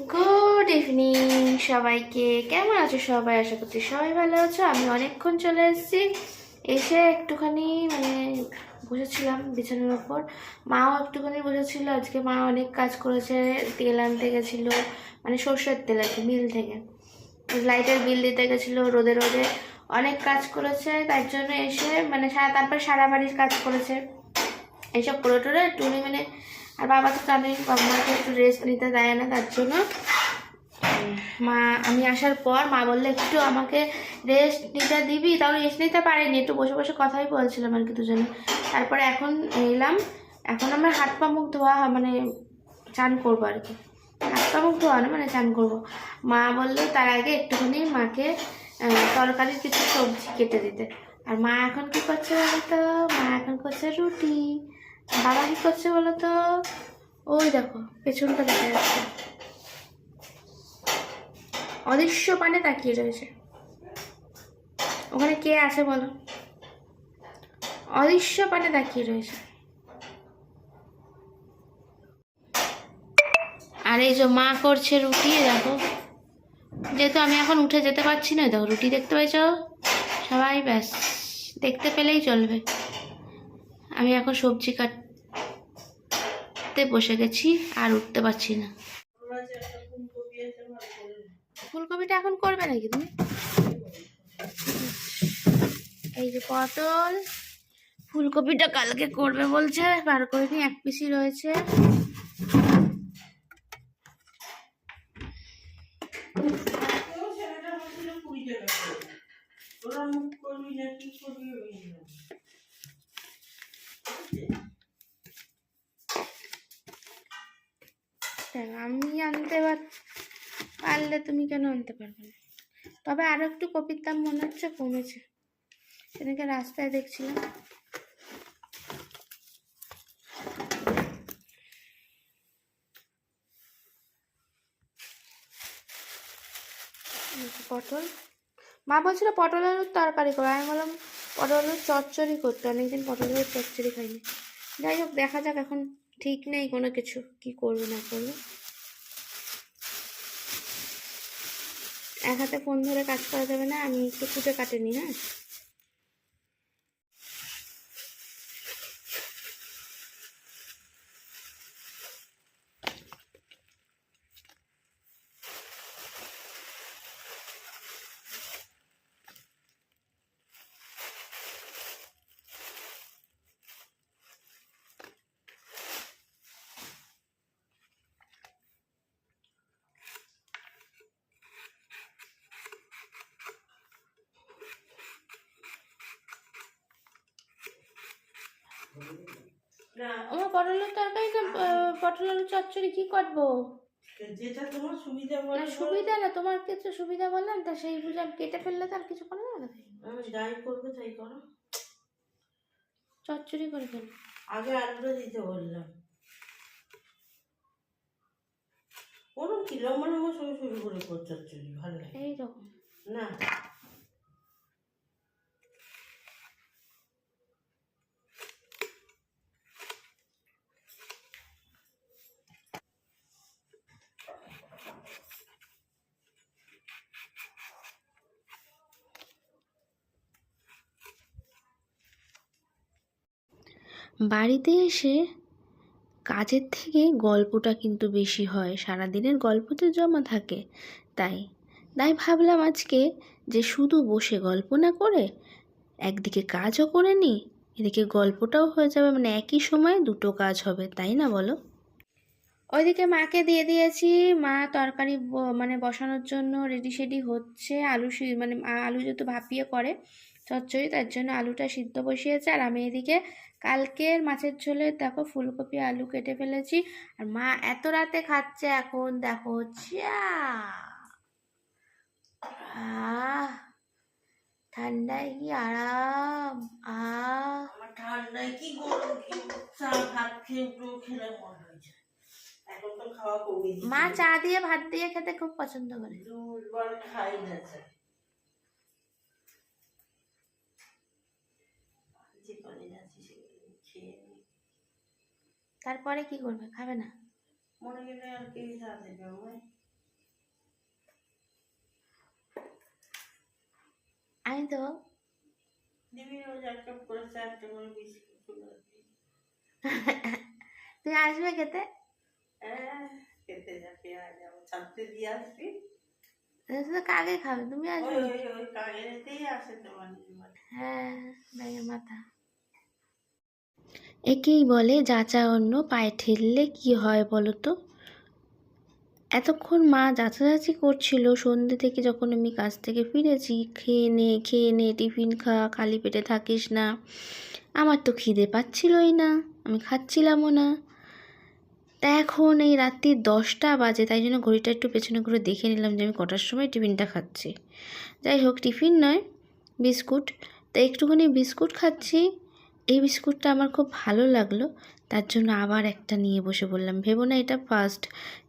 Good evening সবাইকে। কেমন আছো সবাই? আশা করছি সবাই ভালো আছো। আমি অনেকক্ষণ চলে এসেছি। এসে একটুখানি মানে বসেছিলাম বিছানার ওপর মাও একটুখানি বসেছিল। আজকে মা অনেক কাজ করেছে। তেল আনতে গেছিল মানে সর্ষের তেল আর মিল থেকে। লাইটের বিল দিতে গেছিল রোদে রোদে। অনেক কাজ করেছে, তার জন্য এসে মানে সারা, তারপরে সারা বাড়ির কাজ করেছে। এইসব করে টোরে টুনি মানে আর বাবা তো জানেই বাবা মাকে একটু রেস্ট নিতে দেয় না তার জন্য। মা, আমি আসার পর মা বললে, একটু আমাকে রেস্ট নিতে দিবি? তাও রেস্ট নিতে পারিনি, একটু বসে বসে কথাই বলছিলাম আর কি দুজনে। তারপরে এখন এলাম, এখন আমার হাত পা মুখ ধোয়া মানে চান করব আর কি। হাত পা মুখ ধোয়া না মানে চান করব। মা বলল, তার আগে একটুখানি মাকে তরকারির কিছু সবজি কেটে দিতে। আর মা এখন কি করছে বলতো? মা এখন করছে রুটি। বাবা কি করছে বলো তো ওই দেখো, পেছনটা দেখা যাচ্ছে। অদৃশ্য পানে তাকিয়ে রয়েছে। ওখানে কে আছে বলো? অদৃশ্য পানে তাকিয়ে রয়েছে। আর এই যে মা করছে রুটি দেখো। যেহেতু আমি এখন উঠে যেতে পারছি না, দেখো রুটি দেখতে পাইছো সবাই ব্যাস, দেখতে পেলেই চলবে। আমি এখন সবজি কাটতে বসে গেছি আর উঠতে পারছি না। ফুলকপিটা এখন করবে নাকি তুমি? এই যে পটল, ফুলকপিটা কালকে করবে বলছে, বার করে এক পিসি রয়েছে। দেখ, আমি আনতে পার পারলে তুমি কেন আনতে পারবে না? তবে আরও একটু কপির দাম মনে হচ্ছে কমেছে। সেদিনকে রাস্তায় দেখছিলাম। পটল। মা বলছিল পটল আলুর তরকারি করো। আমি বললাম পটল আলুর চচ্চড়ি করতে। অনেকদিন পটল আলুর চচ্চড়ি খাইনি। যাই হোক দেখা যাক এখন ঠিক নেই কোনো কিছু। কি করবে না করবে। এক হাতে ফোন ধরে কাজ করা যাবে না আমি একটু কুটে কাটেনি হ্যাঁ? আমার পটলের তরকারি না আহ, পটল আলুর চচ্চড়ি কি করব? যেটা তোমার সুবিধা বলে সুবিধা না তোমার কিছু সুবিধা বললাম তা সেই বুঝে আমি কেটে ফেললে তো আর কিছু করা যাবে না। আমি যাই করবে তাই করো। চচ্চড়ি করে ফেল। আগে আলুটা দিতে বললাম। ওরকম কি লম্বা করে চলি ভালো লাগে। এইরকম। না। বাড়িতে এসে কাজের থেকে গল্পটা কিন্তু বেশি হয়। সারাদিনের গল্প তো জমা থাকে, তাই। তাই ভাবলাম আজকে যে শুধু বসে গল্প না করে একদিকে কাজও করে নিই, এদিকে গল্পটাও হয়ে যাবে মানে একই সময়ে দুটো কাজ হবে, তাই না বলো? ওইদিকে মাকে দিয়ে দিয়েছি, মা তরকারি মানে বসানোর জন্য রেডি সেডি হচ্ছে, আলু মানে আলু যেহেতু ভাপিয়ে করে চচ্চড়ি তার জন্য আলুটা সিদ্ধ বসিয়েছে। আর আমি এদিকে কালকের মাছের ঝোলে দেখো ফুলকপি আলু কেটে ফেলেছি। আর মা এত রাতে খাচ্ছে এখন দেখো চা ঠান্ডায় কি আরাম আমার ঠান্ডায় কি গরম চা ভাত খেয়ে উঠেও খেলে মন হয়েছে এখন তো খাওয়া কমে মা চা দিয়ে ভাত দিয়ে খেতে খুব পছন্দ করে। খাই না যে কলেজ তারপরে কি করবে? খাবে না? মনে গেলে আর কি আমি তো আসবে খেতে? আর যাব দিয়ে আসবি। কাকে খাবে? তুমি আসবে। তোমার হ্যাঁ মাথা। একেই বলে যাচা অন্য পায়ে ঠেললে কি হয় বলো তো? এতক্ষণ মা যাচাযাচি করছিল সন্ধ্যে থেকে যখন আমি কাজ থেকে ফিরেছি, খেয়ে নে খেয়ে নে, টিফিন খা, খালি পেটে থাকিস না। আমার তো খিদে পাচ্ছিলই না, আমি খাচ্ছিলামও না। তা এখন এই রাত্রি দশটা বাজে, তাই জন্য ঘড়িটা একটু পেছনে করে দেখে নিলাম যে আমি কটার সময় টিফিনটা খাচ্ছি। যাই হোক, টিফিন নয়, বিস্কুট। তা একটুখানি বিস্কুট খাচ্ছি। এই বিস্কুটটা আমার খুব ভালো লাগল। তার জন্য আবার একটা নিয়ে বসে বললাম ভেবো না এটা ফার্স্ট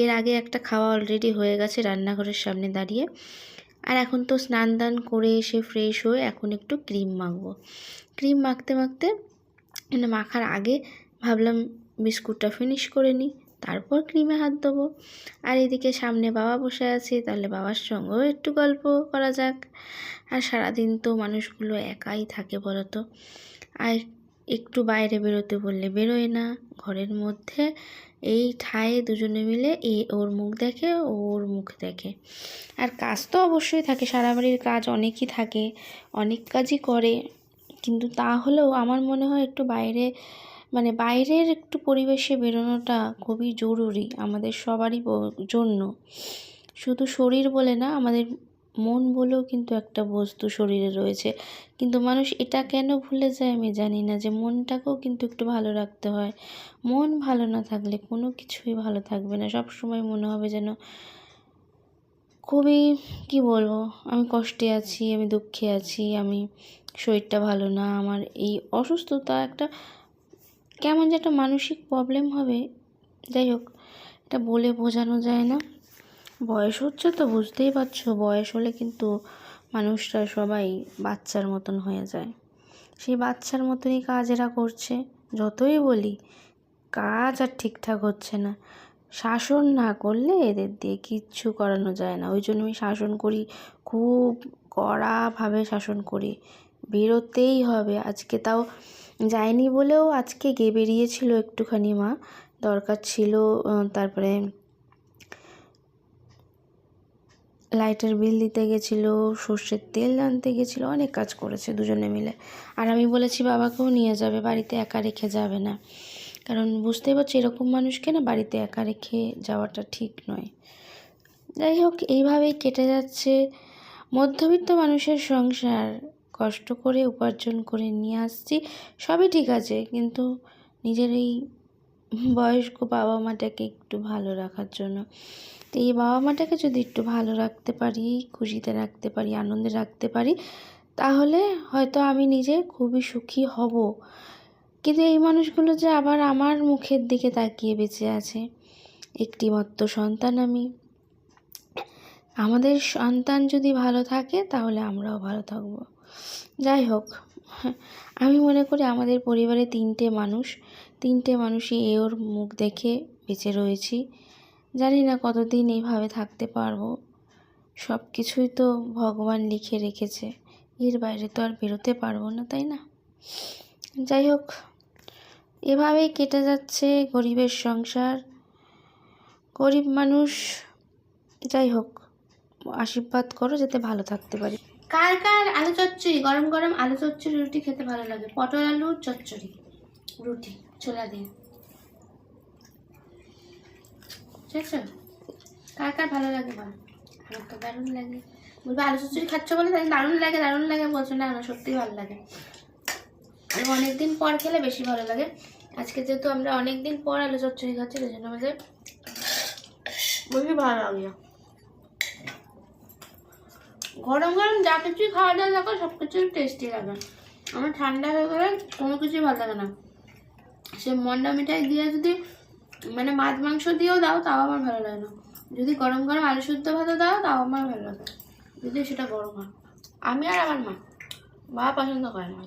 এর আগে একটা খাওয়া অলরেডি হয়ে গেছে রান্নাঘরের সামনে দাঁড়িয়ে। আর এখন তো স্নান দান করে এসে ফ্রেশ হয়ে এখন একটু ক্রিম মাখবো। ক্রিম মাখতে মাখতে মানে মাখার আগে ভাবলাম বিস্কুটটা ফিনিশ করে নিই, তারপর ক্রিমে হাত দেবো। আর এদিকে সামনে বাবা বসে আছে, তাহলে বাবার সঙ্গেও একটু গল্প করা যাক। আর সারাদিন তো মানুষগুলো একাই থাকে বলো তো আর একটু বাইরে বেরোতে বললে বেরোয় না। ঘরের মধ্যে এই ঠায়ে দুজনে মিলে এ ওর মুখ দেখে ওর মুখ দেখে। আর কাজ তো অবশ্যই থাকে, সারা বাড়ির কাজ অনেকই থাকে, অনেক কাজই করে। কিন্তু তাহলেও আমার মনে হয় একটু বাইরে মানে বাইরের একটু পরিবেশে বেরোনোটা খুবই জরুরি আমাদের সবারই জন্য। শুধু শরীর বলে না, আমাদের মন বলেও কিন্তু একটা বস্তু শরীরে রয়েছে। কিন্তু মানুষ এটা কেন ভুলে যায় আমি জানি না যে মনটাকেও কিন্তু একটু ভালো রাখতে হয়। মন ভালো না থাকলে কোনো কিছুই ভালো থাকবে না। সব সময় মনে হবে যেন খুবই, কি বলব, আমি কষ্টে আছি, আমি দুঃখে আছি, আমি শরীরটা ভালো না, আমার এই অসুস্থতা একটা কেমন যে একটা মানসিক প্রবলেম হবে। যাই হোক, এটা বলে বোঝানো যায় না। বয়স হচ্ছে তো বুঝতেই পারছ, বয়স হলে কিন্তু মানুষরা সবাই বাচ্চার মতন হয়ে যায়। সেই বাচ্চার মতনই কাজ এরা করছে, যতই বলি, কাজ আর ঠিকঠাক হচ্ছে না। শাসন না করলে এদের দিয়ে কিচ্ছু করানো যায় না। ওই জন্য আমি শাসন করি, খুব কড়াভাবে শাসন করি। বেরোতেই হবে। আজকে তাও যায়নি বলেও আজকে গে বেরিয়েছিল একটুখানি মা, দরকার ছিল তারপরে লাইটের বিল দিতে গেছিল, সর্ষের তেল আনতে গেছিল, অনেক কাজ করেছে দুজনে মিলে। আর আমি বলেছি, বাবাকেও নিয়ে যাবে, বাড়িতে একা রেখে যাবে না। কারণ বুঝতেই পারছি, এরকম মানুষকে না বাড়িতে একা রেখে যাওয়াটা ঠিক নয়। যাই হোক, এইভাবেই কেটে যাচ্ছে। মধ্যবিত্ত মানুষের সংসার, কষ্ট করে উপার্জন করে নিয়ে আসছি, সবই ঠিক আছে। কিন্তু নিজের এই বয়স্ক বাবা মাটাকে একটু ভালো রাখার জন্য। তো এই বাবা মাটাকে যদি একটু ভালো রাখতে পারি, খুশিতে রাখতে পারি, আনন্দে রাখতে পারি, তাহলে হয়তো আমি নিজে খুবই সুখী হব। কিন্তু এই মানুষগুলো যে আবার আমার মুখের দিকে তাকিয়ে বেঁচে আছে। একটি মাত্র সন্তান আমি। আমাদের সন্তান যদি ভালো থাকে, তাহলে আমরাও ভালো থাকব। যাই হোক, আমি মনে করি আমাদের পরিবারে তিনটে মানুষ। তিনটে মানুষই এ ওর মুখ দেখে বেঁচে রয়েছি। জানি না কতদিন এইভাবে থাকতে পারব। সব কিছুই তো ভগবান লিখে রেখেছে। এর বাইরে তো আর বেরোতে পারব না, তাই না? যাই হোক, এভাবেই কেটে যাচ্ছে গরিবের সংসার। গরিব মানুষ, যাই হোক, আশীর্বাদ করো যাতে ভালো থাকতে পারি। কার কার আলু চচ্চড়ি? গরম গরম আলু চচ্চড়ি রুটি খেতে ভালো লাগে? পটল আলুর চচ্চড়ি। রুটি, ছোলা দিয়ে। ঠিক আছে কার কার ভালো লাগে বল? আমার তো দারুণ লাগে। বলবে, আলু চচ্চড়ি খাচ্ছ বলে? তাই দারুণ লাগে দারুণ লাগে বলছো। না না, সত্যিই ভালো লাগে। আর অনেকদিন পর খেলে বেশি ভালো লাগে। আজকে যেহেতু আমরা অনেকদিন পর আলু চচ্চড়ি খাচ্ছি, সেই জন্য আমাদের বেশি ভালো লাগে। গরম গরম যা কিছুই খাওয়া দাওয়া লাগে সব কিছুই টেস্টি লাগে। আমার ঠান্ডা হয়ে গেলে কোনো কিছুই ভালো লাগে না। সে মন্ডা মিঠাই দিয়ে যদি মানে মাছ মাংস দিয়েও দাও, তাও আমার ভালো লাগে না। যদি গরম গরম আলু সুদ্ধ ভাতও দাও, তাও আমার ভালো লাগে। যদি সেটা গরম হয়। আমি আর আমার মা। মা পছন্দ করে না।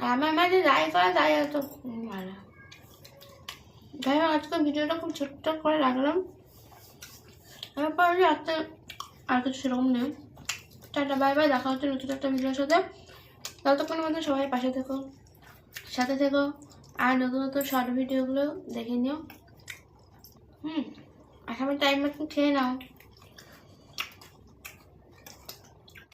আর আমার মা যে যাই করে, তাই এত ভালো যাই হোক, আজকে ভিডিওটা খুব ছোট্ট করে রাখলাম। তারপরে রাত্রে আর কিছু সেরকম নেই। টাটা, বাই বাই, দেখা হচ্ছে নতুন একটা ভিডিওর সাথে। ততক্ষণ মধ্যে সবাই পাশে থেকো, সাথে থেকো, আর নতুন নতুন শর্ট ভিডিওগুলো দেখে নিও। হুম আসামের টাইম মতন খেয়ে নাও।